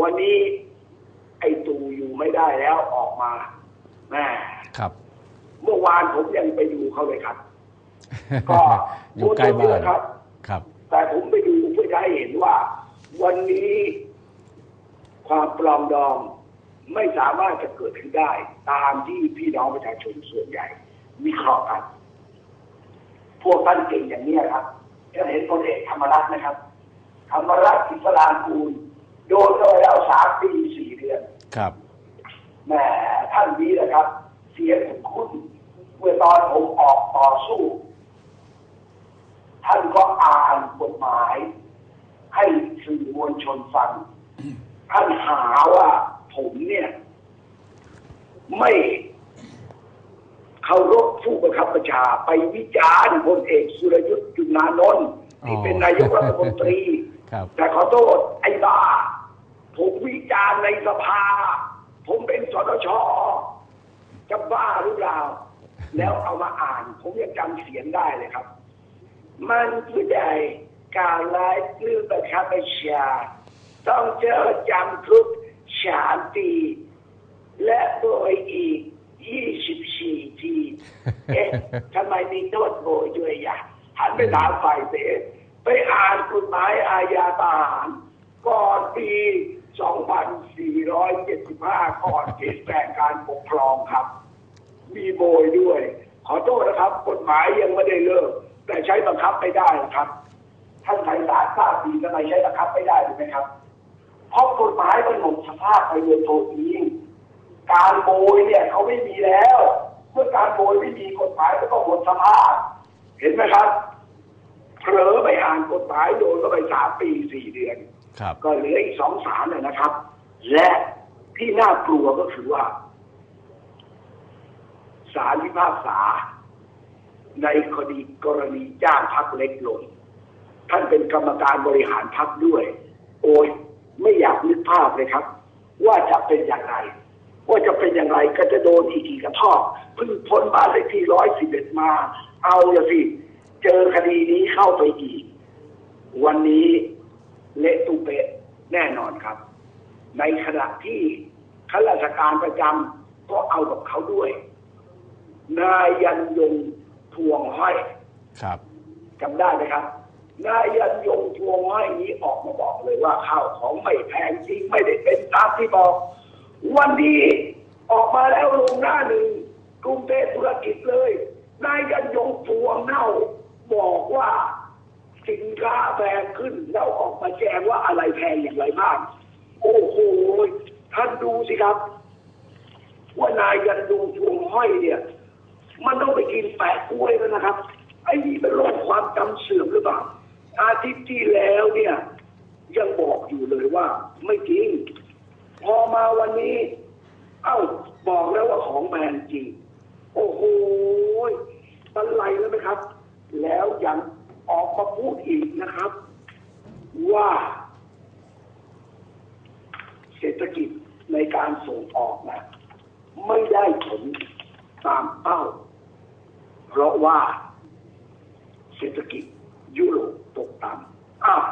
วันนี้ไอ้ตู่อยู่ไม่ได้แล้วออกมาแม่ครับ เมื่อวานผมยังไปดูเขาเลยครับ ก็อยู่ใกล้บ้านครับ ครับ แต่ผมไปดูเพื่อจะให้เห็นว่า วันนี้ความปลองดองไม่สามารถจะเกิดขึ้นได้ ตามที่พี่น้องประชาชนส่วนใหญ่วิเคราะห์กันพวกท่านเก่งอย่างนี้ครับจะเห็นพลเอกธรรมรัตน์นะครับธรรมรัตน์อิสลามกูล โดนเข้าไปแล้วสามปีสี่เดือนครับแหมท่านนี้นะครับ เสียงคุณเมื่อตอนผมออกต่อสู้ ท่านก็อ่านกฎหมาย ให้สื่อมวลชนฟัง ท่านหาว่าผมเนี่ย ไม่เคารพผู้บังคับบัญชาไปวิจารณ์พลเอกสุรยุทธ์จุนานนท์ที่เป็นนายกรัฐมนตรีครับแต่ขอโทษไอ้บ้า ผมวิจารณ์ในสภา ผมเป็นสตชจะบ้าหรือเปล่า แล้วเอามาอ่าน ผมยังจำเสียงได้เลยครับ มันผู้ใดการไล่เรื่องประคับบัญชา ต้องเจอจำคุกสามปี และโดยอีก24ที เอ๊ะทำไมมีโทษโบยด้วยอะหันไปถามฝ่ายเสไปอ่านกฎหมายอาญาทหารก่อนปี 2475 ก่อนเปลี่ยนแปลงการปกครองครับ มีโบยด้วย ขอโทษนะครับ กฎหมายยังไม่ได้เลิก แต่ใช้บังคับไม่ได้นะครับ ท่านไทยสารทราบดีทำไมใช้บังคับไม่ได้ถูกไหมครับ เพราะกฎหมายมันหมดสภาพไปโดยตัวเองการโบยเนี่ยเขาไม่มีแล้ว เมื่อการโบยไม่มีกฎหมายมันก็หมดสภาพ เห็นไหมครับเผลอไปอ่านกฎหมายโดนก็ไปสามปีสี่เดือน ก็เหลืออีกสองสารนะนะครับ และที่น่ากลัวก็คือว่าสารพิพากษา ในคดีกรณีจ้างพักเล็กลง ท่านเป็นกรรมการบริหารพักด้วย โอ้ยไม่อยากนึกภาพเลยครับ ว่าจะเป็นอย่างไร ว่าจะเป็นอย่างไรก็จะโดนอีกกี่กระทอกเพิ่งพ้นบ้านเลขที่ร้อยสิบเอ็ดมา เอาละสิ เจอคดีนี้เข้าไปอีก วันนี้ เละตุเปะแน่นอนครับ ในขณะที่ข้าราชการประจำก็เอากับเขาด้วย นายยันยงพวงห้อยครับจำได้ไหมครับ นายยันยงพวงห้อยนี้ออกมาบอกเลยว่าข้าวของไม่แพงจริงไม่ได้เป็นตามที่บอก วันนี้ออกมาแล้วลงหน้าหนึ่งกรุงเทพธุรกิจเลย นายยันยงพวงเน่าบอกว่า สินค้าแพงขึ้นแล้วออกมาแจ้งว่าอะไรแพงอย่างไรบ้างโอ้โหท่านดูสิครับ ว่านายยันยงพวงห้อยเนี่ย มันต้องไปกินแปะกล้วยแล้วนะครับ ไอ้นี่เป็นโรคความจำเสื่อมหรือเปล่าอาทิตย์ที่แล้วเนี่ยยังบอกอยู่เลยว่า ไม่จริง พอมาวันนี้ เอ้าบอกแล้วว่าของแพงจริง โอ้โหตันไหลแล้วไหมครับ แล้วยัง ออกมาพูดอีกนะครับ ว่า เศรษฐกิจในการส่งออกนะไม่ได้ผลตามเป้า เพราะว่าเศรษฐกิจยุโรปตกต่ำอ้าว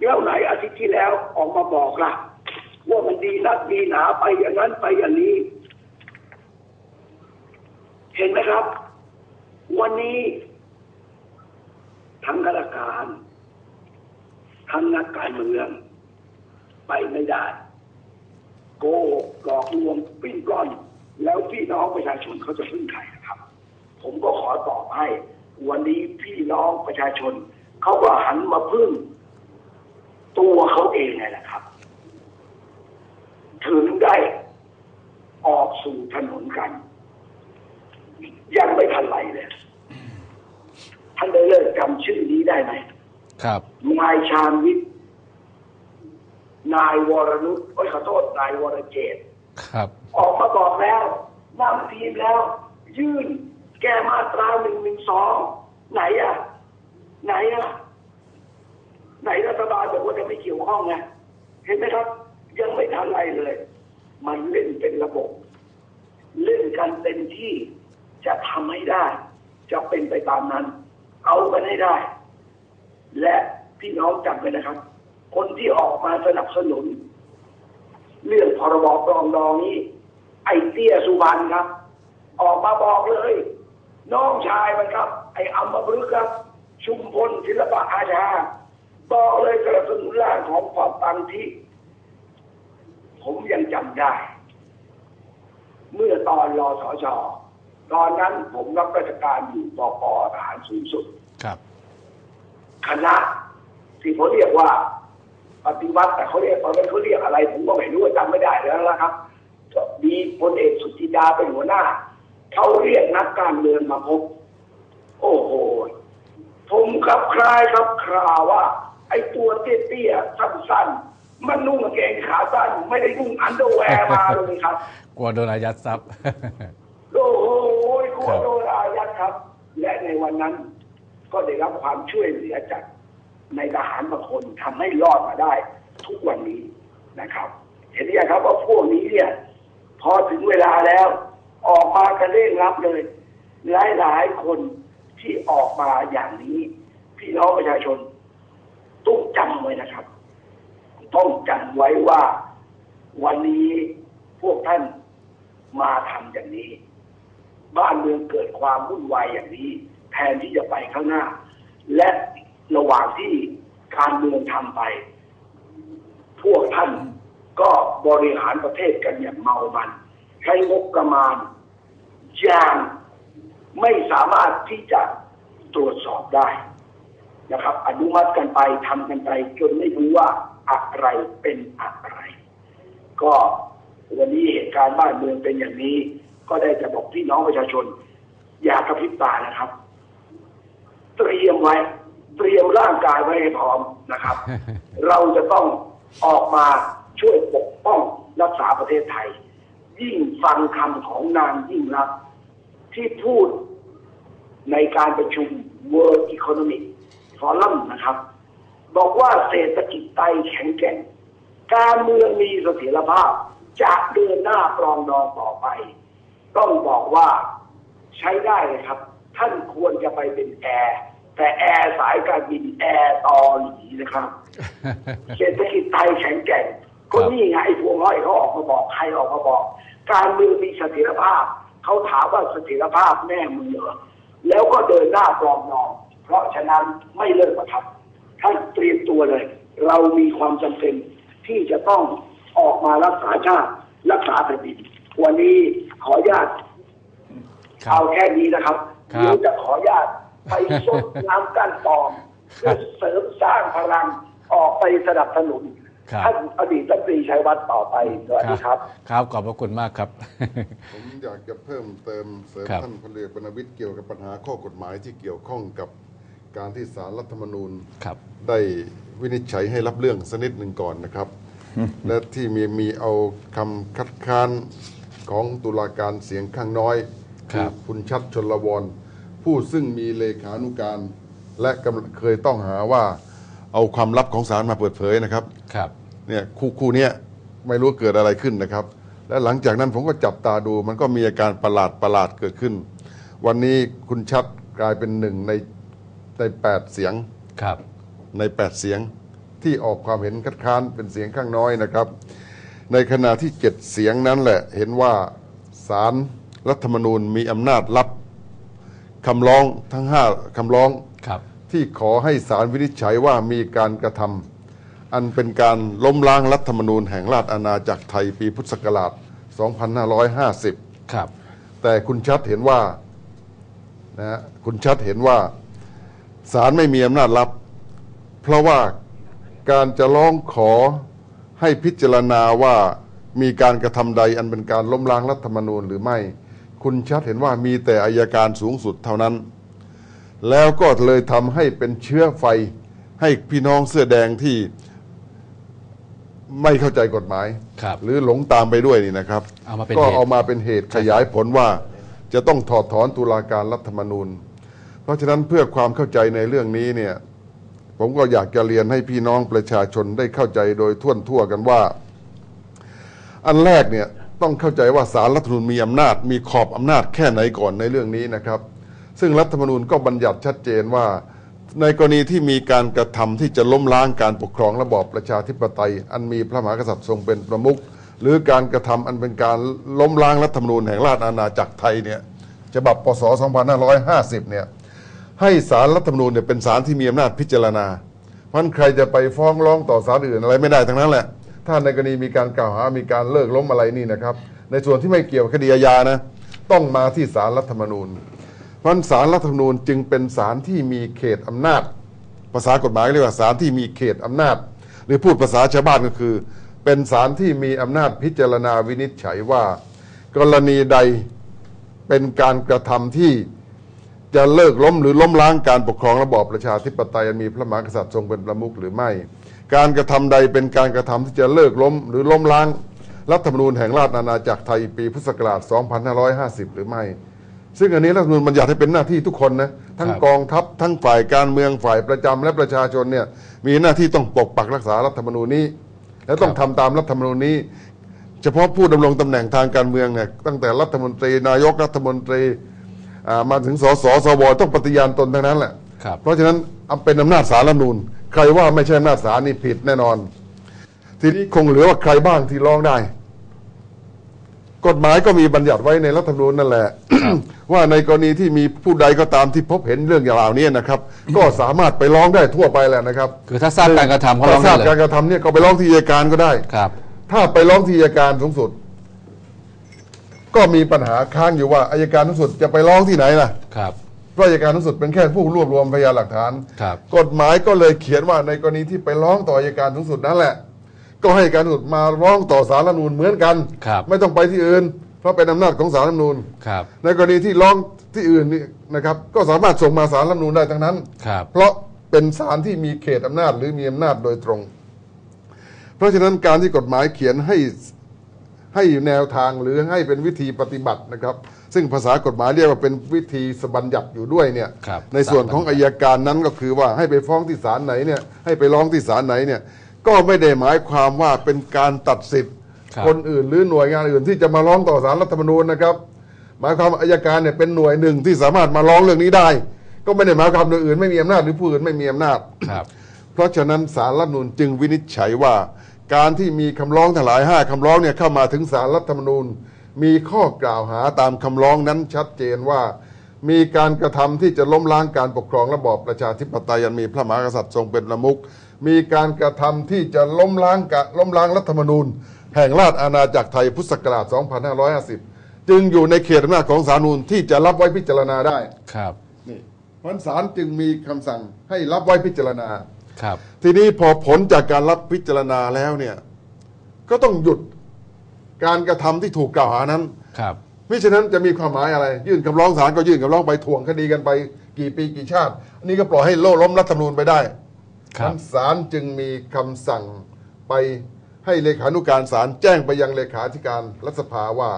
แล้วไหนอาทิตย์ที่แล้วออกมาบอกล่ะ ว่ามันดีนักดีหนาไปอย่างนั้นไปอย่างนี้ เห็นไหมครับ วันนี้ ทั้งข้าราชการทั้งนักการเมือง ไปไม่ได้ โกหกหลอกลวงปิ้นปล้อน แล้วพี่น้องประชาชนเขาจะพึ่งใครนะครับ ผมก็ขอตอบให้ วันนี้พี่น้องประชาชน เขาก็หันมาพึ่ง ตัวเขาเองไงแหละครับ ถึงได้ออกสู่ถนนกัน ยังไม่ทันไรเลย ท่านได้เลิกจำชื่อนี้ได้ไหมครับ นายชาญวิทย์นายวรนุชโอ้ยขอโทษ นายวรเจตน์ครับ ออกมาบอกแล้วนำทีมแล้ว ยื่นแก้มาตราหนึ่งหนึ่งสองไหนอะไหนอะไหนรัฐบาลบอกว่าจะไม่เกี่ยวข้องไงเห็นไหมครับ ยังไม่ทันไรเลย มันเล่นเป็นระบบ เล่นกันเต็มที่จะทำให้ได้ จะเป็นไปตามนั้น เอากันให้ได้ และพี่น้องจำไว้นะครับ คนที่ออกมาสนับสนุน เรื่องพรบปรองดองนี้ ไอ้เตี้ยสุวรรณครับ ออกมาบอกเลย น้องชายมันครับ ไอ้อัมพฤกษ์ครับ ชุมพลศิลปะอาชา บอกเลยสนับสนุนร่างของความตันที่ ผมยังจำได้ เมื่อตอนรอสชตอนนั้นผมรับราชการอยู่ปปทหารสูงสุด ครับ คณะที่เขาเรียกว่า ปฏิวัติแต่เขาเรียกตอนนั้นเขาเรียกอะไร ผมก็ไม่รู้จำไม่ได้แล้วนะครับมีพลเอกสุจิดาเป็นหัวหน้าเขาเรียกนักการเมืองมาพบ โอ้โห ผมครับคลายครับคราว่า ไอ้ตัวเตี้ยๆสั้นๆมันนุ่งกางเกงขาสั้นไม่ได้นุ่งอันเดอร์แวร์มาเลยครับ กลัวโดนอายัดทรัพย์โอ้โหกลัวครับโดนอายัดครับ และในวันนั้น ก็ได้รับความช่วยเหลือจากในทหารบางคนทำให้รอดมาได้ทุกวันนี้นะครับ เห็นไหมครับว่าพวกนี้เนี่ย พอถึงเวลาแล้ว ออกมากันเร่งรับเลย หลายหลายคนที่ออกมาอย่างนี้ พี่น้องประชาชนต้องจำไว้นะครับ ต้องจำไว้ว่าวันนี้พวกท่านมาทำอย่างนี้ บ้านเมืองเกิดความวุ่นวายอย่างนี้ แทนที่จะไปข้างหน้า และระหว่างที่การเมืองทำไป พวกท่านก็บริหารประเทศกันอย่างเมามัน ใช้งบประมาณอย่างไม่สามารถที่จะตรวจสอบได้นะครับ อนุมัติกันไปทำกันไปจนไม่รู้ว่าอะไรเป็นอะไร ก็วันนี้เหตุการณ์บ้านเมืองเป็นอย่างนี้ ก็ได้จะบอกพี่น้องประชาชน อย่ากระพริบตานะครับ เตรียมไว้ เตรียมร่างกายไว้ให้พร้อมนะครับ เราจะต้องออกมาช่วยปกป้องรักษาประเทศไทย ยิ่งฟังคำของนางยิ่งรักษณ์ที่พูดในการประชุม World Economic Forum นะครับ บอกว่าเศรษฐกิจไทยแข็งแกร่ง การเมืองมีเสถียรภาพ จะเดินหน้าปรองดองต่อไป ต้องบอกว่าใช้ได้เลยครับ ท่านควรจะไปเป็นแอร์แต่แอร์สายการบินแอร์ตอหลีนะครับ เศรษฐกิจไทยแข็งแกร่งก็นี่ไงไอ้พวงห้อยเขาออกมาบอกใครออกมาบอก การเมืองมีเสถียรภาพเขาถามว่าเสถียรภาพแน่มือเหรอแล้วก็เดินหน้าปรองดอง เพราะฉะนั้นไม่เลิกประทับท่านเตรียมตัวเลย เรามีความจำเป็นที่จะต้องออกมารักษาชาติรักษาแผ่นดินวันนี้ขออนุญาตครัเอาบแค่นี้นะครับครับ เดี๋ยวจะขออนุญาตไปซดน้ำกั้นตอนเพื่อเสริมสร้างพลังออกไปสนับสนุนครับท่านอดีตรัฐมนตรีชัยวัฒน์ต่อไปสวัสดีครับ ครับขอบพระคุณมากครับ ผมอยากจะเพิ่มเติมเสริมครับท่านพลเอกบรรณวิทย์เกี่ยวกับปัญหาข้อกฎหมายที่เกี่ยวข้องกับการที่สารรัฐธรรมนูญครับได้วินิจฉัยให้รับเรื่องสักนิดหนึ่งก่อนนะครับ และที่มีมีเอาคำคัดค้านของตุลาการเสียงข้างน้อยครับคุณชัดชนลวร ผู้ซึ่งมีเลขานุการ และกำลังเคยต้องหาว่าเอาความลับของศาลมาเปิดเผยนะครับครับ เนี่ยคู่คู่เนี้ยไม่รู้เกิดอะไรขึ้นนะครับ และหลังจากนั้นผมก็จับตาดู มันก็มีอาการประหลาดประหลาดเกิดขึ้น วันนี้คุณชัดกลายเป็นหนึ่งในในแปดเสียงครับ ในแปดเสียงที่ออกความเห็นคัดค้านเป็นเสียงข้างน้อยนะครับ ในขณะที่เจ็ดเสียงนั้นแหละเห็นว่าสารรัฐธรรมนูญมีอำนาจรับ คำร้องทั้งห้าคำร้องครับ ที่ขอให้ศาลวินิจฉัยว่ามีการกระทำอันเป็นการล้มล้างรัฐธรรมนูญแห่งราชอาณาจักรไทยปีพุทธศักราช 2550 ครับ แต่คุณชัดเห็นว่านะฮะคุณชัดเห็นว่าศาลไม่มีอำนาจรับ เพราะว่าการจะร้องขอให้พิจารณาว่ามีการกระทำใดอันเป็นการล้มล้างรัฐธรรมนูญหรือไม่ คุณชัดเห็นว่ามีแต่อายการสูงสุดเท่านั้น แล้วก็เลยทำให้เป็นเชื้อไฟให้พี่น้องเสื้อแดงที่ไม่เข้าใจกฎหมาย ครับ หรือหลงตามไปด้วยนี่นะครับ เอามาเป็นก็เหตุ เอามาเป็นเหตุขยายผลว่า จะต้องถอดถอนตุลาการรัฐธรรมนูญ เพราะฉะนั้นเพื่อความเข้าใจในเรื่องนี้เนี่ยผมก็อยากจะเรียนให้พี่น้องประชาชนได้เข้าใจโดยทั่วทั่วกันว่า อันแรกเนี่ย ต้องเข้าใจว่าสารรัฐธรรมนูญมีอำนาจ มีขอบอำนาจแค่ไหนก่อนในเรื่องนี้นะครับ ซึ่งรัฐธรรมนูญก็บัญญัติชัดเจนว่า ในกรณีที่มีการกระทำที่จะล้มล้างการปกครองระบอบประชาธิปไตย อันมีพระมหากษัตริย์ทรงเป็นประมุขหรือการกระทำอันเป็นการล้มล้างรัฐธรรมนูญแห่งราชอาณาจักรไทยเนี่ยฉบับปศ2550 เนี่ยให้ศาลรัฐธรรมนูญเนี่ยเป็นศาลที่มีอำนาจพิจารณาเพราะฉะนั้นใครจะไปฟ้องร้องต่อศาลอื่นอะไรไม่ได้ทั้งนั้นแหละ ถ้าในกรณีมีการกล่าวหามีการเลิกล้มอะไรนี่นะครับ ในส่วนที่ไม่เกี่ยวกับคดีอาญานะต้องมาที่ศาลรัฐธรรมนูญเพราะฉะนั้นศาลรัฐธรรมนูญจึงเป็นศาลที่มีเขตอำนาจ ภาษากฎหมายเรียกว่าศาลที่มีเขตอำนาจ หรือพูดภาษาชาวบ้านก็คือ เป็นศาลที่มีอำนาจพิจารณาวินิจฉัยว่า กรณีใดเป็นการกระทำที่จะเลิกล้มหรือล้มล้างการปกครองระบอบประชาธิปไตยมีพระมหากษัตริย์ทรงเป็นประมุขหรือไม่ การกระทำใดเป็นการกระทำที่จะเลิกล้ม หรือล้มล้าง รัฐธรรมนูญแห่งราชอาณาจักรไทยปีพุทธศักราช 2550 หรือไม่ ซึ่งอันนี้รัฐธรรมนูญบัญญัติให้เป็นหน้าที่ทุกคนนะทั้งครับกองทัพทั้งฝ่ายการเมืองฝ่ายประจำและประชาชนเนี่ยมีหน้าที่ต้องปกปักรักษารัฐธรรมนูญนี้ และต้องทำตามรัฐธรรมนูญนี้ เฉพาะผู้ดำรงตำแหน่งทางการเมืองเนี่ยตั้งแต่รัฐมนตรี นายกรัฐมนตรีอ่ามาถึงสสสวต้องปฏิญาณตนทั้งนั้นแหละครับเพราะฉะนั้นอำเป็นอำนาจศาลรัฐธรรมนูญ ใครว่าไม่ใช่อำนาจศาลนี่ผิดแน่นอน ทีนี้คงเหลือว่าใครบ้างที่ร้องได้ กฎหมายก็มีบัญญัติไว้ในรัฐธรรมนูญนั่นแหละ ว่าในกรณีที่มีผู้ใดก็ตามที่พบเห็นเรื่องอย่างเหล่านี้นะครับ ก็สามารถไปร้องได้ทั่วไปแหละนะครับคือถ้าทราบการกระทำเขาร้ถ้าองทได้ราบเลยการกระทำเนี่ยก็ไปร้องที่อัยการก็ได้ ครับ ถ้าไปร้องที่อัยการสูงสุด ก็มีปัญหาค้างอยู่ว่าอัยการสูงสุดจะไปร้องที่ไหนล่ะ ครับ เพราะอัยการสูงสุดเป็นแค่ผู้รวบรวมพยานหลักฐาน ครับ กฎหมายก็เลยเขียนว่าในกรณีที่ไปร้องต่ออัยการสูงสุดนั่นแหละ ก็ให้อัยการสูงสุดมาร้องต่อศาลรัฐธรรมนูญเหมือนกัน ครับ ไม่ต้องไปที่อื่น เพราะเป็นอำนาจของศาลรัฐธรรมนูญ ครับ ในกรณีที่ร้องที่อื่นนี่นะครับ ก็สามารถส่งมาศาลรัฐธรรมนูญได้ทั้งนั้น ครับ เพราะเป็นศาลที่มีเขตอำนาจหรือมีอำนาจโดยตรง เพราะฉะนั้นการที่กฎหมายเขียนให้ให้แนวทางหรือให้เป็นวิธีปฏิบัตินะครับ ซึ่งภาษากฎหมายเรียกว่าเป็นวิธีสบัญญัติอยู่ด้วยเนี่ยครับในส่วนของอายการนั้นก็คือว่าให้ไปฟ้องที่ศาลไหนเนี่ยให้ไปร้องที่ศาลไหนเนี่ยก็ไม่ได้หมายความว่าเป็นการตัดสิทธิ์ ครับคนอื่นหรือหน่วยงานอื่นที่จะมาร้องต่อศาลรัฐธรรมนูญนะครับ หมายความว่าอายการเนี่ยเป็นหน่วยหนึ่งที่สามารถมาร้องเรื่องนี้ได้ ก็ไม่ได้หมายความหน่วยอื่นไม่มีอำนาจหรือผู้อื่นไม่มีอำนาจ ครับ เพราะฉะนั้นสารรัฐธรรมนูญจึงวินิจฉัยว่า การที่มีคำร้องทั้งหลายห้าคำร้องเนี่ยเข้ามาถึงสารรัฐธรรมนูญ มีข้อกล่าวหาตามคำร้องนั้นชัดเจนว่า มีการกระทำที่จะล้มล้างการปกครองระบอบประชาธิปไตยอันมีพระมหากษัตริย์ทรงเป็นประมุขมีการกระทำที่จะล้มล้างกะล้มล้างรัฐธรรมนูญ แห่งราชอาณาจักรไทยพุทธศักราช 2550 จึงอยู่ในเขตอำนาจของสารรัฐธรรมนูญที่จะรับไว้พิจารณาได้ครับนี่เพราะฉะนั้นศาลจึงมีคำสั่งให้รับไว้พิจารณาครับ ทีนี้พอผลจากการรับพิจารณาแล้วเนี่ยก็ต้องหยุด การกระทำที่ถูกกล่าวหานั้นครับมิฉะนั้นจะมีความหมายอะไร ยื่นคำร้องศาลก็ยื่นคำร้องไปถ่วงคดีกันไป กี่ปีกี่ชาติอันนี้ก็ปล่อยให้โล่ล้มรัฐธรรมนูญไปได้ครับนั้นศาลจึงมีคำสั่งไปให้เลขานุการศาลแจ้งไปยังเลขาธิการรัฐสภาว่า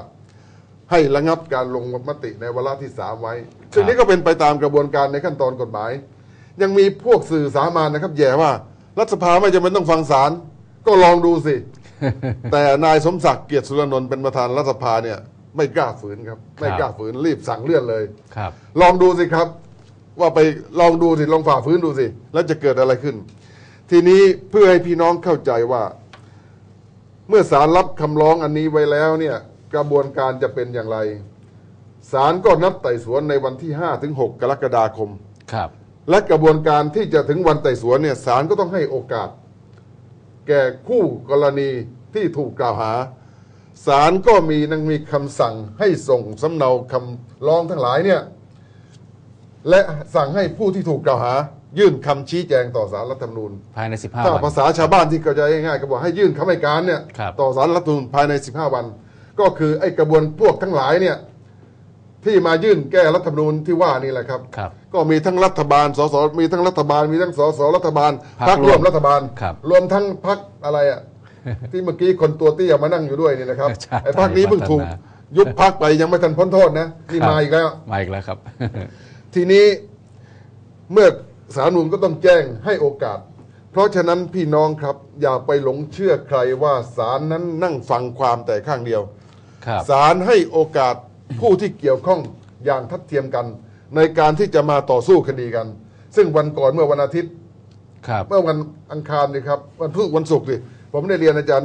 ให้ระงับการลงมติในวาระที่สามไว้ซึ่งนี้ก็เป็นไปตามกระบวนการในขั้นตอนกฎหมาย ยังมีพวกสื่อสามัญนะครับ แย่ว่า รัฐสภาไม่จำเป็นต้องฟังศาลก็ลองดูสิ แต่นายสมศักดิ์เกียรติสุรนนท์เป็นประธานรัฐสภาเนี่ย ไม่กล้าฝืนครับ ไม่กล้าฝืนรีบสั่งเลื่อนเลยครับ ลองดูสิครับ ว่าไปลองดูสิลองฝ่าฝืนดูสิ แล้วจะเกิดอะไรขึ้น ทีนี้เพื่อให้พี่น้องเข้าใจว่า เมื่อศาลรับคำร้องอันนี้ไว้แล้วเนี่ย กระบวนการจะเป็นอย่างไรศาลก็นัดไต่สวนในวันที่5ถึง6กรกฎาคมครับ และกระบวนการที่จะถึงวันไต่สวนเนี่ยศาลก็ต้องให้โอกาส แก่คู่กรณีที่ถูกกล่าวหาศาลก็มีนังมีคำสั่งให้ส่งสำเนาคำร้องทั้งหลายเนี่ยและสั่งให้ผู้ที่ถูกกล่าวหา ยื่นคำชี้แจงต่อสารรัฐธรรมนูญภายใน 15 ถ้าวัน ภาษาชาวบ้านที่เข้าใจง่ายๆก็บอกให้ยื่นคำให้การเนี่ยครับ ต่อสารรัฐธรรมนูญภายใน 15 วัน ก็คือไอ้กระบวนพวกทั้งหลายเนี่ยที่มายื่นแก้รัฐธรรมนูญที่ว่านี่แหละครับ ครับ ก็มีทั้งรัฐบาล สส มีทั้งรัฐบาล มีทั้งสส รัฐบาลพรรคพรรคร่วมร่วมรัฐบาลครับรวมทั้งพรรคอะไรอะ ที่เมื่อกี้คนตัวเตี้ยมานั่งอยู่ด้วยนี่นะครับชาติไอ้พรรคนี้เพิ่งถูกพัฒนายุบพรรคไปยังไม่ทันพ้นโทษนะนี่ครับมาอีกแล้ว มาอีกแล้วครับ ทีนี้เมื่อสารรัฐธรรมนูนก็ต้องแจ้งให้โอกาส เพราะฉะนั้นพี่น้องครับอย่าไปหลงเชื่อใครว่าศาลนั้นนั่งฟังความแต่ข้างเดียวครับศาลให้โอกาสผู้ที่เกี่ยวข้องอย่างทัดเทียมกัน ในการที่จะมาต่อสู้คดีกัน ซึ่งวันก่อนเมื่อวันอาทิตย์ ครับ เมื่อวันอังคารนี่ครับวันพุธวันศุกร์สิผมได้เรียนอาจารย์